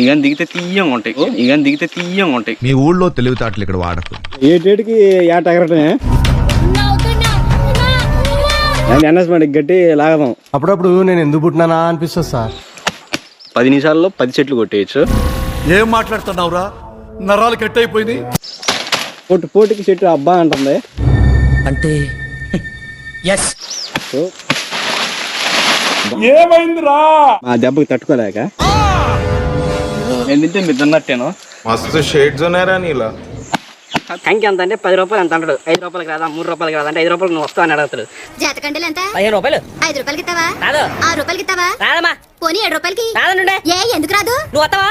ఇక దిగితే తీయంగా ఉంటాయి. ఇక దిగితే తీయంగా ఉంటాయి. మీ ఊళ్ళో తెలివితేటలు ఇక్కడ వాడకు. ఏటేటికి ఏట ఎగరటమే నేను అనౌన్స్మెంట్ గట్టి లాగదాం. అప్పుడప్పుడు నేను ఎందుకు పుట్టినానా అనిపిస్తుంది సార్. పది నిమిషాల్లో పది చెట్లు కొట్టేయచ్చు. ఏం మాట్లాడుతున్నావురా? నరాలు కట్ అయిపోయినాయి పోటీ పోటీకి చెట్టు అబ్బా అంటుంది. అంటే ఎస్ సో మా దెబ్బకి తట్టుకోలేక. నేను తింటే మీరు తిన్నట్టేను? మస్తు షేడ్స్ ఉన్నారా నీలా. కంకి ఎంత అంటే పది రూపాయలు ఎంత అంటాడు? ఐదు రూపాయలకి రాదా? మూడు రూపాయలకి రాదా? అంటే ఐదు రూపాయలు నువ్వు వస్తావు అని అడుగుతాడు. జాతకండలు ఎంత? పదిహేను రూపాయలు. ఐదు రూపాయలకి ఇస్తావా? రాదు. ఆరు రూపాయలకి ఇస్తావా? రాదమ్మా. పోనీ ఏడు రూపాయలకి. రాదనుండే ఏ ఎందుకు రాదు? నువ్వు వస్తావా?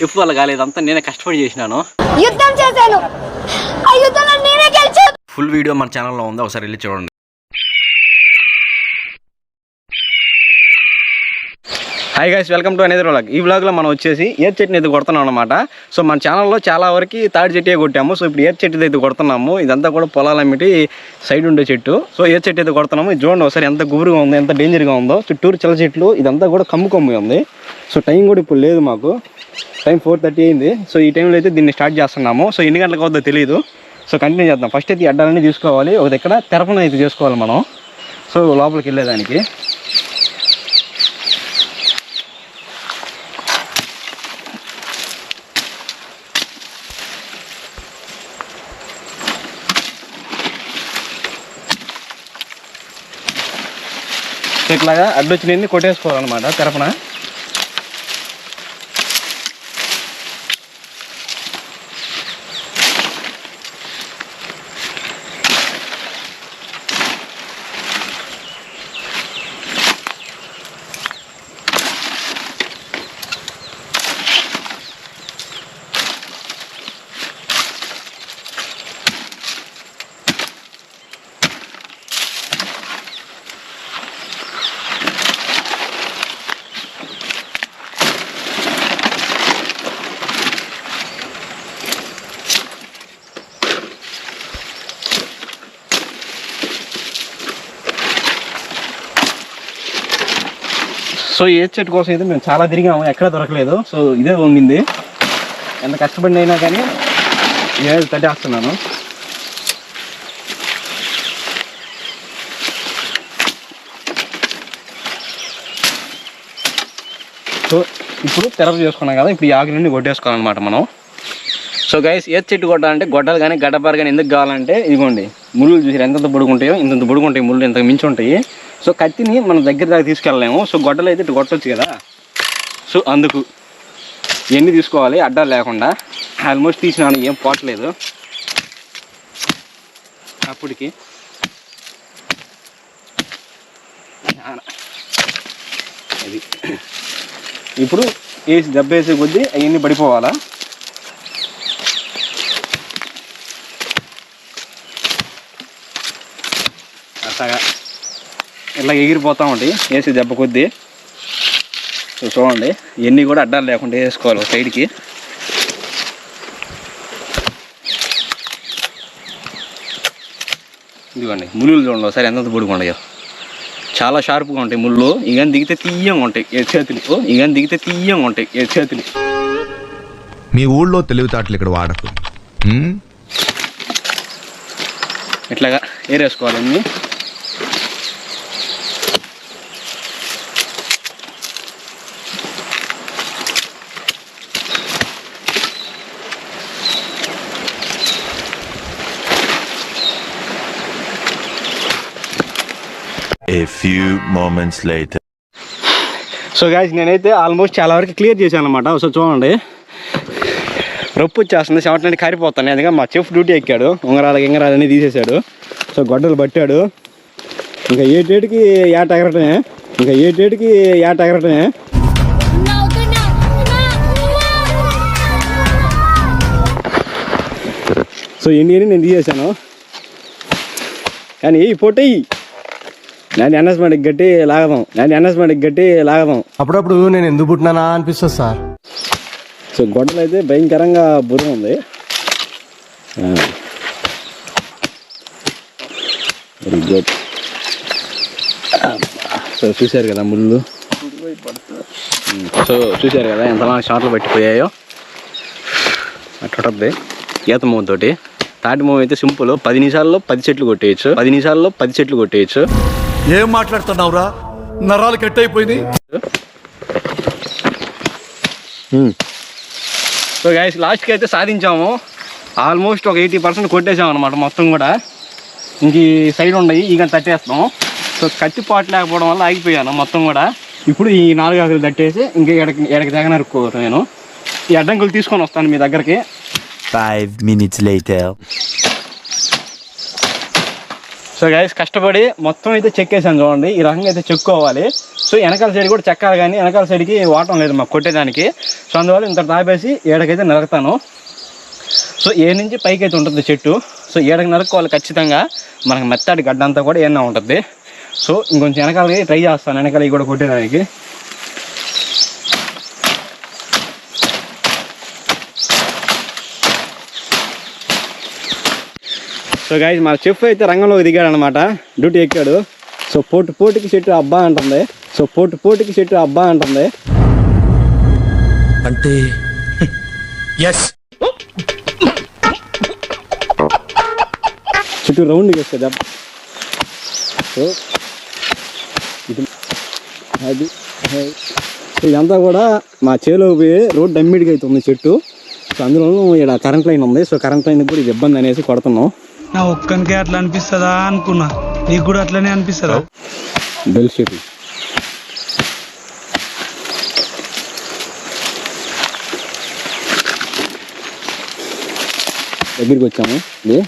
చెప్పు వల్ల కాలేదంతా నేనే కష్టపడి చేసినాను. యుద్ధం చేశాను. ఆ యుద్ధంలో నేనే గెలిచాను ఫుల్ వీడియో మన ఛానల్లో ఉంది. ఒకసారి వెళ్ళి చూడండి. హై గైస్ వెల్కమ్ టు అనేది వ్లాగ్ ఈ వ్లాగ్లో మనం వచ్చేసి ఏర్ చెట్టుని అయితే కొడుతున్నాం అనమాట సో మన ఛానల్లో చాలా వరకు తాడి చెట్టే కొట్టాము. సో ఇప్పుడు ఏర్ చెట్టు అయితే కొడుతున్నాము. ఇదంతా కూడా పొలాలమ్మిటి సైడ్ ఉండే చెట్టు. సో ఏర్ చెట్టు అయితే కొడుతున్నాము. ఇది చూడండి ఒకసారి ఎంత గుబురుగా ఉందో ఎంత డేంజర్గా ఉందో. చుట్టూరు చిల్ల చెట్లు ఇదంతా కూడా కమ్ము కమ్ము ఉంది. సో టైం కూడా ఇప్పుడు లేదు మాకు. టైం ఫోర్ థర్టీ అయింది. సో ఈ టైంలో అయితే దీన్ని స్టార్ట్ చేస్తున్నాము. సో ఎన్ని గంటలకు అవుతుందో తెలియదు సో కంటిన్యూ చేద్దాం. ఫస్ట్ అయితే ఈ అడ్డాలన్నీ తీసుకోవాలి. ఒక దగ్గర తెరపన అయితే చేసుకోవాలి మనం. సో లోపలికి వెళ్ళేదానికి. ఇట్లాగా అడ్డొచ్చినన్ని కొట్టేసుకోవాలన్నమాట తెరపన. సో ఏ చెట్టు కోసం అయితే మేము చాలా తిరిగాము. ఎక్కడ దొరకలేదు. సో ఇదే ఉండింది ఎంత కష్టపడి అయినా కానీ నేను తట్టేస్తున్నాను సో ఇప్పుడు తెరపు చేసుకున్నాం కదా ఇప్పుడు ఈ ఆకు నుండి కొట్టేసుకోవాలన్నమాట మనం. సో గైస్ ఏ చెట్టు కొట్టాలంటే గొడ్డలు కానీ గడ్డపారు కానీ ఎందుకు కావాలంటే ఇదిగోండి. ముళ్ళు చూసారు ఎంతంత పొడుగుంటాయో ఇంతంత పొడుగుంటాయి ముళ్ళు ఇంత మించి ఉంటాయి. సో కత్తిని మనం దగ్గర దాకా తీసుకెళ్ళలేము. సో గొడ్డలు అయితే ఇటు కదా. సో అందుకు ఎన్ని తీసుకోవాలి? అడ్డాలు లేకుండా. ఆల్మోస్ట్ తీసినాను ఏం పోవట్లేదు అప్పటికి అది. ఇప్పుడు వేసి దెబ్బేసే కొద్దీ అవన్నీ పడిపోవాలా? అట్లాగా. ఇట్లా ఎగిరిపోతూ ఉంటాయి వేసి దెబ్బ కొద్దీ. చూడండి ఇవన్నీ కూడా అడ్డాలు లేకుండా వేసుకోవాలి ఒక సైడ్కి. ఇదిగోండి ముళ్ళు చూడండి ఒకసారి ఎంత పొడుగుండయో చాలా షార్ప్గా ఉంటాయి ముళ్ళు ఇక దిగితే తీయంగా ఉంటాయి ఏ చేతులు. ఇక దిగితే తీయంగా ఉంటాయి ఏ చేతులు. మీ ఊళ్ళో తెలివితేటలు ఇక్కడ వాడకు? ఇట్లాగా ఏరేసుకోవాలి a few few moments so guys నేనైతే ఆల్మోస్ట్ చాలా వరకు క్లియర్ చేశాను అనమాట సో చూడండి. రొప్పు వచ్చేస్తుంది చెమటని కారిపోతాను అందుకే మా చెఫ్ డ్యూటీ ఎక్కాడు. ఉంగరాలు గింగరాలు తీసేశాడు. సో గొడ్డలు పట్టాడు. ఇంకా ఏటేటికి ఏట ఎగరటమే? ఇంకా ఏటేటికి ఏట ఎగరటమే? సో ఎన్ని నేను తీసేశాను. కానీ ఈ పొట్టయి! నేను ఎన్ఎస్మెంట్ గట్టి లాగదాం నేను ఎన్ఎస్మెంట్ గట్టి లాగదాం అప్పుడప్పుడు నేను ఎందుకు పుట్టినానా అనిపిస్తుంది సార్. సో గొడ్డలు అయితే భయంకరంగా బురం ఉంది. Very good. సో చూశారు కదా ముళ్ళు? సో చూశారు కదా ఎంతలా షార్ట్లు పట్టిపోయాయో? అట్టుంది ఈత మూతోటి తాటి. మూవ అయితే సింపుల్. పది నిమిషాల్లో పది చెట్లు కొట్టేయచ్చు. పది నిమిషాల్లో పది చెట్లు కొట్టేయచ్చు. ఏం మాట్లాడుతున్నావురా? నరాలు కట్ అయిపోయింది సో గైస్ లాస్ట్కి అయితే సాధించాము. ఆల్మోస్ట్ ఒక ఎయిటీ పర్సెంట్ కొట్టేసాం అనమాట మొత్తం కూడా. ఇంక ఈ సైడ్ ఉన్నాయి ఇక తట్టేస్తాం. సో కత్తి పాటు లేకపోవడం వల్ల ఆగిపోయాను మొత్తం కూడా. ఇప్పుడు ఈ నాలుగు ఆకులు తట్టేసి ఇంకా ఎడకి ఎడకి నరుక్కోవచ్చు నేను ఈ అడ్డంకులు తీసుకొని వస్తాను మీ దగ్గరికి. Five minutes later. So guys కష్టపడి మొత్తం అయితే చెక్కేసాను చూడండి. ఈ రకంగా అయితే చెక్కోవాలి. సో వెనకాల సైడ్ కూడా చెక్కాలి కానీ వెనకాల సైడ్కి వాటం లేదు మాకు కొట్టేదానికి. సో అందువల్ల ఇంత తాపేసి ఏడకైతే నరుకుతాను. సో ఏ నుంచి పైకి అయితే ఉంటుంది చెట్టు. సో ఏడకి నరుక్కోవాలి ఖచ్చితంగా. మనకు మెత్తటి గడ్డ అంతా కూడా ఏమన్నా ఉంటుంది. సో ఇంకొంచెం వెనకాలకి ట్రై చేస్తాను. వెనకాల కూడా కొట్టేదానికి. సో గాయస్ మా చెఫ్ అయితే రంగంలోకి దిగాడు అనమాట డ్యూటీ ఎక్కాడు. సో పోటు పోటుకి చెట్టు అబ్బా అంటుంది. సో పోటు పోటుకి చెట్టు అబ్బా అంటుంది. అంటే ఎస్ చుట్టూ రౌండ్ వేస్తుంది అబ్బ సో ఇది అది ఇదంతా కూడా మా చేలోకి పోయి రోడ్డు అమ్మిడికి అవుతుంది చెట్టు. సో అందులో ఇక్కడ కరెంట్ లైన్ ఉంది. సో కరెంట్ లైన్ కూడా ఇది ఇబ్బంది అనేసి కొడుతున్నాం. నా ఒక్కనికే అట్లా అనిపిస్తుందా అనుకున్నా. నీకు కూడా అట్లనే అనిపిస్తుందా? బెల్ దగ్గరికి వచ్చాము. ఇది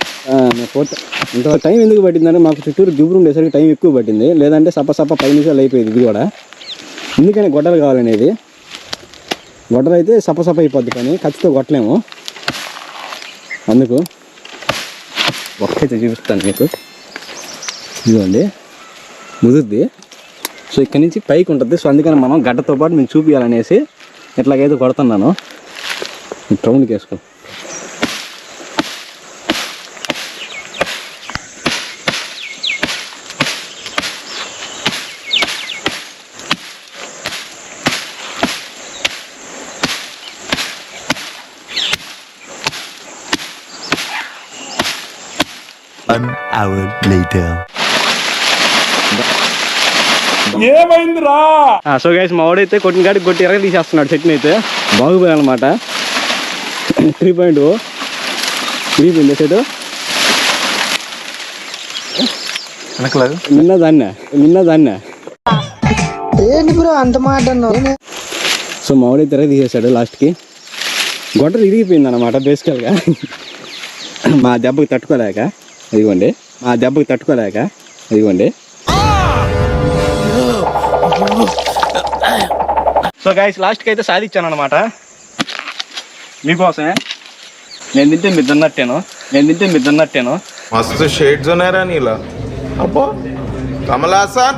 ఇంత టైం ఎందుకు పట్టిందంటే మాకు చుట్టూరు జిబురు ఉండేసరికి టైం ఎక్కువ పట్టింది. లేదంటే సప్ప సప్ప పది నిమిషాలు అయిపోయింది ఇది కూడా. ఎందుకని గొడ్డలు కావాలనేది. గొడ్డలు అయితే సప్ప సప్ప అయిపోద్ది కానీ ఖచ్చితంగా కొట్టలేము. అందుకు ఒక్కైతే చూపిస్తాను మీకు. ఇదిగోండి. ముదుద్ది సో ఇక్కడ నుంచి పైకి ఉంటుంది. సో అందుకని మనం గడ్డతో పాటు మేము చూపించాలనేసి ఎట్లాగైతే కొడుతున్నాను. ట్రౌండ్కి వేసుకో. Hour later. సో గైస్ మా వాడైతే కొట్టిన కాడికి కొట్టి ఎరగ తీసేస్తున్నాడు చెట్టుని అయితే. బాగుపోయాయి అనమాట త్రీ పాయింట్ త్రీ పోయింది సెట్? నిన్న దాన్నే. నిన్న దాన్నే. సో మా వాడైతే ఎరగ తీసేశాడు లాస్ట్కి. గొడ్డలు ఇరిగిపోయింది అనమాట బేసికల్గా మా దెబ్బకి తట్టుకోలేక. ఇదిగోండి. ఆ దెబ్బకి తట్టుకోలేక ఇదిగోండి. సో గాయస్ లాస్ట్కి అయితే సాధించాను అనమాట మీకోసమే. నేను తింటే మీరు తిన్నట్టేను. నేను తింటే మీరు మస్తు షేడ్స్ ఉన్నారా నీలా. అబ్బో. కమలా సార్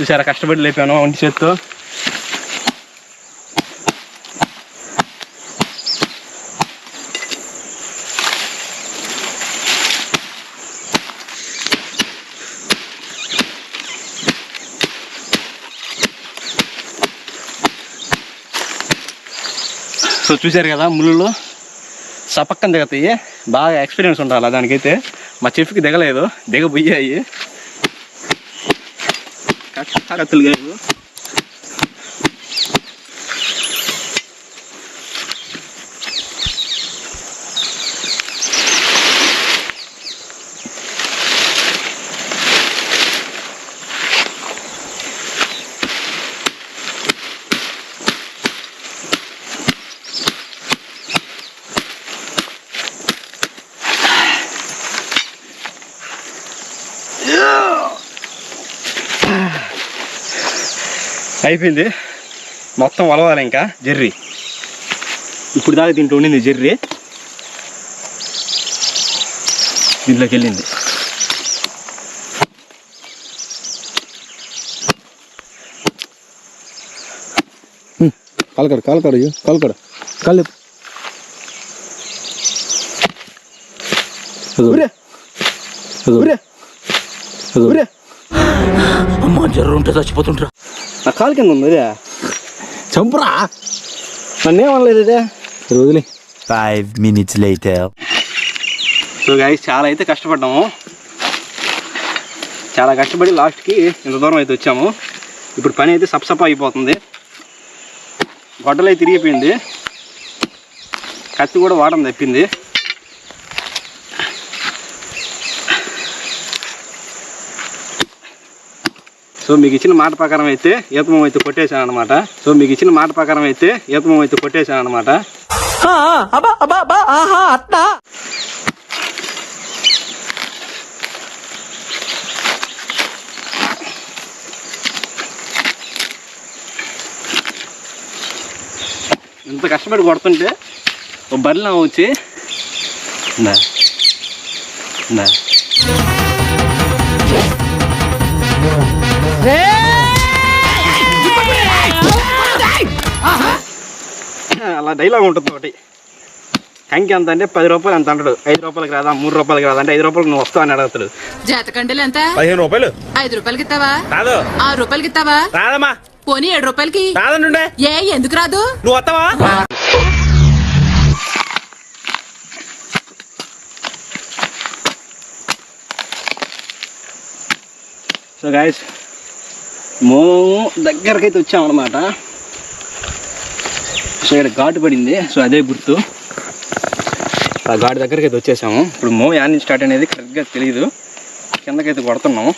చూసారా కష్టపడి లేపాను ఒంటి చేత్తో. సో చూశారు కదా ముళ్ళులో? సపక్కన దిగతాయి బాగా ఎక్స్పీరియన్స్ ఉండాలి దానికైతే? మా చెఫ్కి దిగలేదు. దిగబోయాయి కత్తులు కాదు అయిపోయింది. మొత్తం వలవాలి ఇంకా జెర్రీ. ఇప్పుడు దాకా దీంట్లో ఉండింది జెర్రీ. దీంట్లోకి వెళ్ళింది. కాలకడు కాలకడు కాలకడు. ఊరే అమ్మ జర్రు ఉంటే చచ్చిపోతుంటారా నా కాలు కింద ఉంది ఇదే. చంపురా. నన్నేమనలేదు ఇదే. వదిలే. Five minutes later. So guys చాలా అయితే కష్టపడ్డాము. చాలా కష్టపడి లాస్ట్కి ఇంత దూరం అయితే వచ్చాము. ఇప్పుడు పని అయితే సప్సప అయిపోతుంది. గొడ్డలు అయితే తిరిగిపోయింది. కత్తి కూడా వాడడం తప్పింది. సో మీకు ఇచ్చిన మాట ప్రకారం అయితే ఈతమం అయితే కొట్టేశాను అనమాట సో మీకు ఇచ్చిన మాట ప్రకారం అయితే ఈతమం అయితే కొట్టేశాను అనమాట ఇంత కష్టపడి కొడుతుంటే ఒక బరిలో వచ్చి ఇందా ఇందా అలా డైలాగ్ ఉంటుంది ఒకటి. ట్యాంక్ ఎంత అంటే పది రూపాయలు ఎంత అంటాడు. ఐదు రూపాయలకి రాదా మూడు రూపాయలకి రాదా అంటే ఐదు రూపాయలకి నువ్వు వస్తావు అని అడుగుతాడు. జాతకండలు ఎంత? పదిహేను రూపాయలు. ఐదు రూపాయలకి ఇస్తావా? రాదు. ఆరు రూపాయలకి ఇస్తావా? రాదమ్మా. పోనీ ఏడు రూపాయలకి. రాదండి ఏ ఎందుకు రాదు? నువ్వు వస్తావా? సో గాయస్ మోము దగ్గరకైతే వచ్చామన్నమాట. సో ఇక్కడ ఘాటు పడింది సో అదే గుర్తు. ఆ ఘాటు దగ్గరకైతే వచ్చేసాము. ఇప్పుడు మో యాడ్ నుంచి స్టార్ట్ అనేది కరెక్ట్గా తెలియదు కిందకైతే కొడుతున్నాము.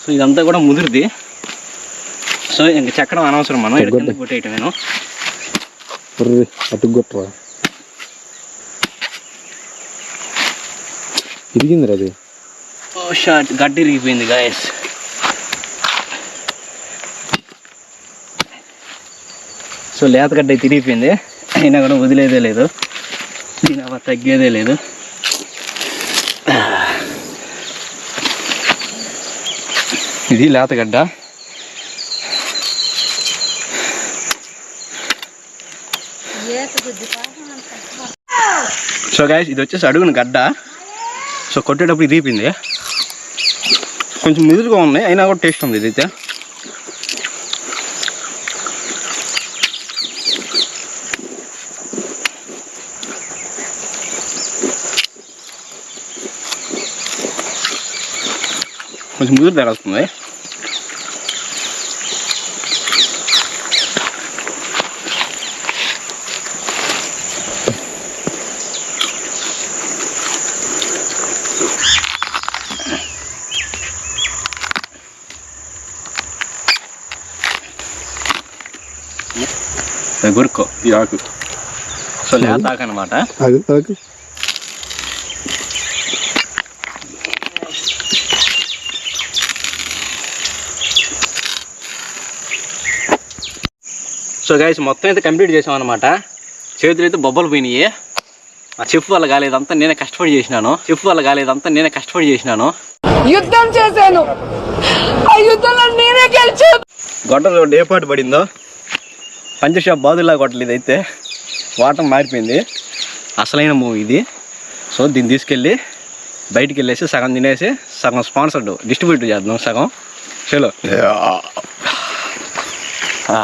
సో ఇదంతా కూడా ముదిరిది. సో ఇంక చెక్కడం అనవసరం మనం ఇక్కడ కింద కొట్టేయటం నేను అటు కొట్టరా ఇరిగింది అది. ఓ షార్ట్ గడ్డి ఇరిగిపోయింది గాయస్ సో లేత గడ్డ అయితే తిరిగిపోయింది అయినా కూడా వదిలేదే లేదు. దీని అవ తగ్గేదే లేదు. ఇది లేతగడ్డ సో గాయస్ ఇది వచ్చేసి అడుగున గడ్డ. సో కొట్టేటప్పుడు ఇరిగిపోయింది. కొంచెం మిదురుగా ఉన్నాయి అయినా కూడా టేస్ట్ ఉంది ఇదైతే. కొంచెం ముదురు తగలుతుంది గురుకో ఈ ఆకు సో లేత ఆకు అనమాట సో గైస్ మొత్తం అయితే కంప్లీట్ చేసాం అనమాట చేతులు అయితే బొబ్బలు పోయినాయి. ఆ చెప్పు వల్ల కాలేదంతా నేనే కష్టపడి చేసినాను. చెప్పు వల్ల కాలేదంతా నేనే కష్టపడి చేసినాను. యుద్ధం చేశాను. ఆ యుద్ధంలో నేనే గెలిచాను గొడ్డలు ఏ పాటు పడిందో? పంచషాప్ బాదులా గొడ్డలు ఇది అయితే వాటం మారిపోయింది. అసలైన మూవీ ఇది. సో దీన్ని తీసుకెళ్ళి బయటికి వెళ్ళేసి సగం తినేసి సగం స్పాన్సర్డ్ డిస్ట్రిబ్యూట్ చేద్దాం సగం. చలో ఆ.